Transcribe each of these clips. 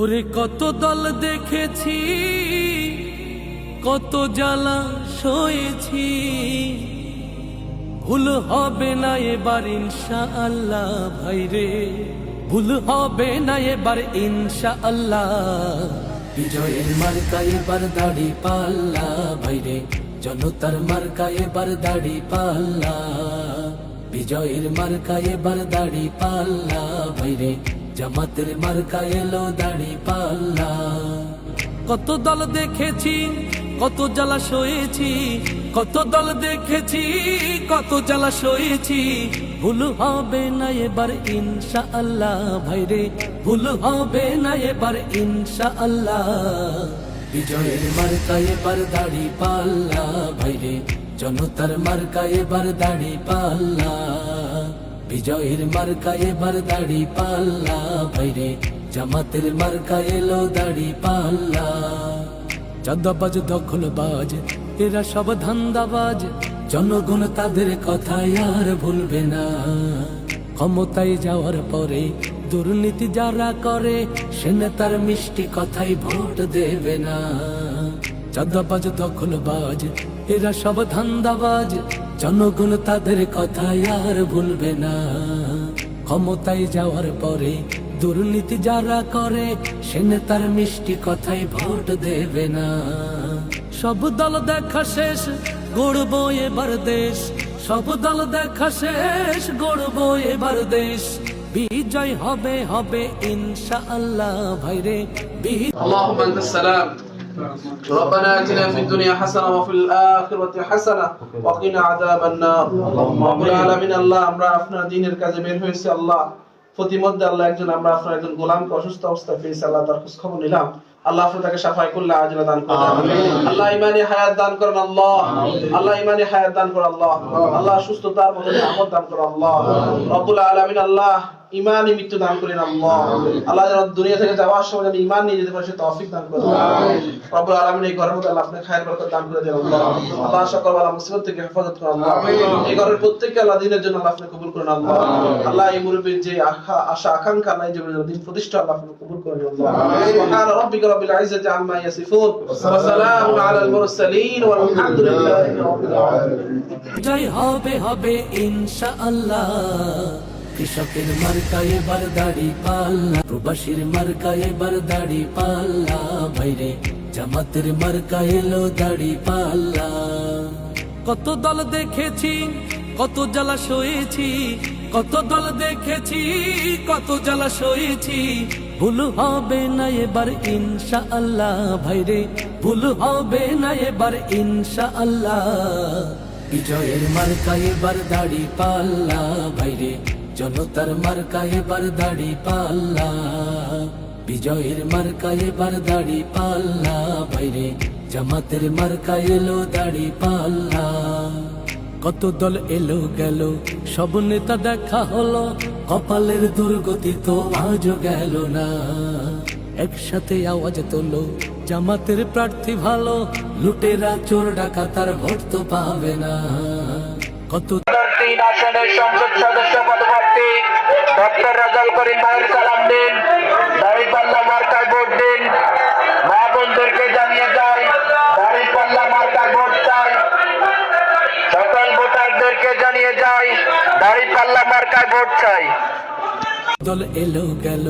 ওরে কত দল দেখেছি, কত জ্বালা সয়েছি। ভুল হবে না এবার ইনশা আল্লাহ ভাই রে, ভুল হবে না এবার ইনশা আল্লাহ বিজয়ের মার্কা এবার দাড়ি পাল্লা ভাই রে, জনতার মার্কা এবার দাড়ি পাল্লা। বিজয়ের মার্কা এবার দাড়ি পাল্লা ভাইরে জামাতের মার্কা এলো দাড়ি পাল্লা। কত দল দেখেছি, কত জ্বালা সয়েছি, কত দল দেখেছি, কত জ্বালা সয়েছি। ভুল হবে না এবার ইনশা আল্লাহ ভাইরে, ভুল হবে না এবার ইনশা আল্লাহ বিজয়ের মার্কা এবার দাড়ি পাল্লা, ভাইরে, জনতার মার্কা এবার দাড়ি পাল্লা। বিজয়ের মার্কা এবার দাড়ি পাল্লা, ভাইরে। জামাতের মার্কা এলো দাড়ি পাল্লা। চাঁদাবাজ, দখলবাজ, এরা সব ধান্দাবাজ। জনগণ তাদের কথা আর ভুলবে না। ক্ষমতায় যাওয়ার পরে দুর্নীতি যারা করে, সে নেতার মিষ্টি কথাই ভোট দেবে না। চাঁদাবাজ, দখলবাজ, এরা সব ধান্দাবাজ। জনগণ তাদের কথা আর ভুলবে না। ক্ষমতায় যাওয়ার পরে দুর্নীতি যারা করে, সে নেতার মিষ্টি কথায় ভোট দেবে না। সব দল দেখা শেষ, গড়ব এবার দেশ। সব দল দেখা শেষ, গড়ব এবার দেশ। বিজয় হবে হবে ইনশাআল্লাহ ভাইরে, বিজয়। ربنا اتنا في الدنيا حسنه وفي الاخره حسنه وقنا عذاب النار رب العالمين আল্লাহ আমরা আপনার দ্বীনের কাজে বের হয়েছি আল্লাহ প্রতিমধ্যে আল্লাহ একজন আমরা আপনার একজন গোলামকে অসুস্থ অবস্থায় পেয়েছি আল্লাহ তার খোঁজ খবর নিলাম আল্লাহ আপনি তাকে সাফাই করলে আজরা দান করেন আল্লাহ ইমানি হায়াত দান করেন আল্লাহ আল্লাহ ইমানি হায়াত দান করেন আল্লাহ আল্লাহ সুস্থতার মতো আমদ দান করেন আল্লাহ রব্বুল আলামিন আল্লাহ ইমানই মৃত্যু দান করেন আল্লাহ। আল্লাহ যেন দুনিয়া থেকে যাওয়ার সময় যেন ইমান নিয়ে যেতে পারে সে তৌফিক দান করেন রব্বুল আলামিন এই ঘরের মধ্যে আল্লাহ আপনি খায়ের বরকত দান করে দেন আল্লাহ। আল্লাহ সকল বালা মুসিবত থেকে হেফাজত করেন আল্লাহ। এই ঘরের প্রত্যেককে আল্লাহ দিনের জন্য আল্লাহ আপনি কবুল করেন আল্লাহ। আল্লাহ এই মুরব্বীর যে আশা আশা আকাঙ্ক্ষা নাই যে দিন প্রতিষ্ঠা আল্লাহ আপনি কবুল করেন আল্লাহ। সুবহান রাব্বিকা রাব্বিল ইজ্জাতি আম্মা ইয়াসিফুন। ওয়া সালামুন আলাল মুরসালিন ওয়ালহামদুলিল্লাহি রাব্বিল আলামিন। জয় হবে হবে ইনশা আল্লাহ কৃষকের মার্কা এবার দাড়ি পাল্লা, প্রবাসীর মার্কা এবার দাড়ি পাল্লা, বাইরে জামাতের মার্কা এলো দাড়ি পাল্লা। কত দল দেখেছি, কত জ্বালা সয়েছি কত দল দেখেছি, কত জ্বালা সয়েছি ভুল হবে না এবার ইনশা আল্লাহ ভাইরে, ভুল হবে না এবার ইনশা আল্লাহ বিজয়ের মার্কা এবার দাড়ি পাল্লা বাইরে জনতার মার্কা এবার দাড়ি পাল্লা। বিজয়ের মার্কা এবার দাড়ি পাল্লা। বাইরে জামাতের মার্কা এলো দাড়ি পাল্লা। কত দল এলো গেল, সব নেতা দেখা হলো। কপালের দুর্গতি তো আজও গেল না। একসাথে আওয়াজ তোলো, জামাতের প্রার্থী ভালো। লুটেরা, চোর, ডাকাতার ভোট তো পাবে না। কত সংসদ সদস্য ডক্টর রাজাল করিম ভাইয়ের সালাম দিন দাঁড়িপাল্লা মার্কায় ভোট দিন। মা বোনদেরকে জানিয়ে যাই দাঁড়িপাল্লা মার্কায় ভোট চাই। সকল ভোটারদেরকে জানিয়ে যাই দাঁড়িপাল্লা মার্কায় ভোট চাই। দল এলো, গেল,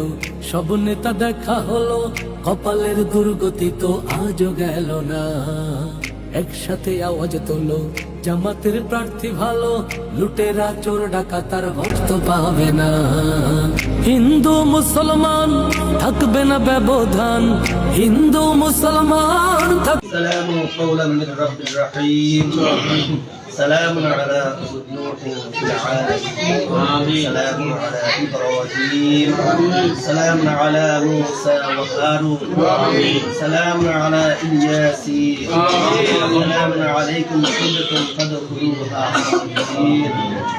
সব নেতা দেখা হলো, কপালের দুর্গতি তো আজও গেল না। একসাথে আওয়াজ তোলো। জামাতের প্রার্থী ভালো, লুটেরা, চোর ডাকা তার ভক্ত পাবে না। হিন্দু, মুসলমান, থাকবে না ব্যবধান। হিন্দু, মুসলমান থাকবে سلام قولا من رب رحيم سلام على نوح في العالمين سلام على ابراهيم سلام على موسى وهارون سلام على الياس سلام عليكم كلكم فادخلوها خالدين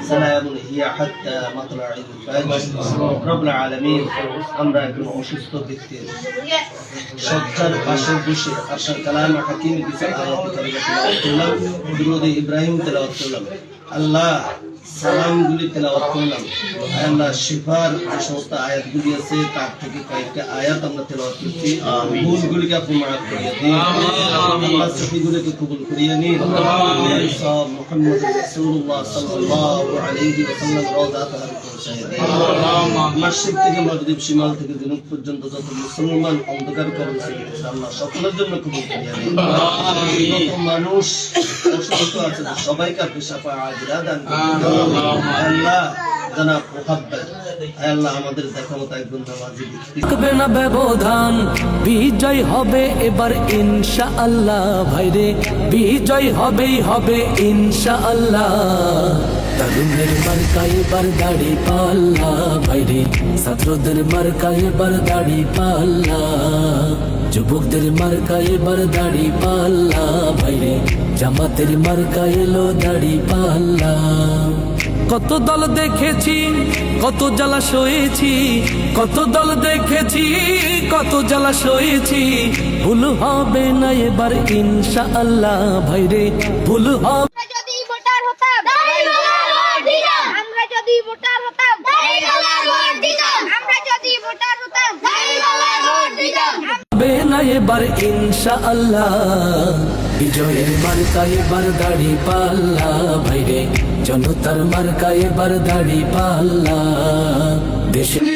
سلام هي حتى مطلع الفجر رب العالمين আমরা একজন অসুস্থ ব্যক্তি সজ্জার পাশে বসে আপনার কালাম হাকিম কিছু আয়াত কারিমা তেলাওয়াত করলাম দুরূদ ইব্রাহিম তেলাওয়াত করলাম। আল্লাহ সালামগুলি তেলাওয়াত করলাম। আয় আল্লাহ শিফার যে সমস্ত আয়াতগুলি আছে তার থেকে কয়েকটা আয়াত আমরা তেলাওয়াত করছি। ভুলগুলিকে আপনি মাফ করিয়ে দিন। আল্লাহ সফিগুলিকে কবুল করিয়ে নিন। সব মুহাম্মদ রাসূলুল্লাহ সাল্লাল্লাহু আলাইহি ওয়াসাল্লাম রওজা তাহার পৌঁছায় মাসিক থেকে মাগরিব সীমাল থেকে জুনুব পর্যন্ত যত মুসলমান অন্ধকার করেছে আল্লাহ সকলের জন্য কবুল করিয়ে মানুষ অসুস্থ আছে সবাইকে আপনি সাফা আজিরা দান। আল্লাহ জানাব মোহাব্বত আল্লাহ আমাদের দেখা মতো একজন নামাজি থাকবে না ব্যবধান বিজয় হবে এবার ইনশা আল্লাহ ভাইরে বিজয় হবেই হবে ইনশা আল্লাহ তরুণের মার্কা এবার দাড়ি পাল্লা। ভাইরে ছাত্রদের মার্কা এবার দাড়ি পাল্লা। যুবকদের মার্কা এবার দাড়ি পাল্লা। ভাইরে জামাতের মার্কা এলো দাড়ি পাল্লা। কত দল দেখেছি, কত জ্বালা সয়েছি, কত দল দেখেছি, কত জ্বালা সয়েছি। ভুল হবে না এবার ইনশা আল্লাহ ভাইরে, ভুল হবে এবার ইনশা আল্লাহ বিজয়ের মার্কা এবার দাড়ি পাল্লা। ভাইরে, জনতার মার্কা এবার দাড়ি পাল্লা। দেশে উদ্দেশ্যে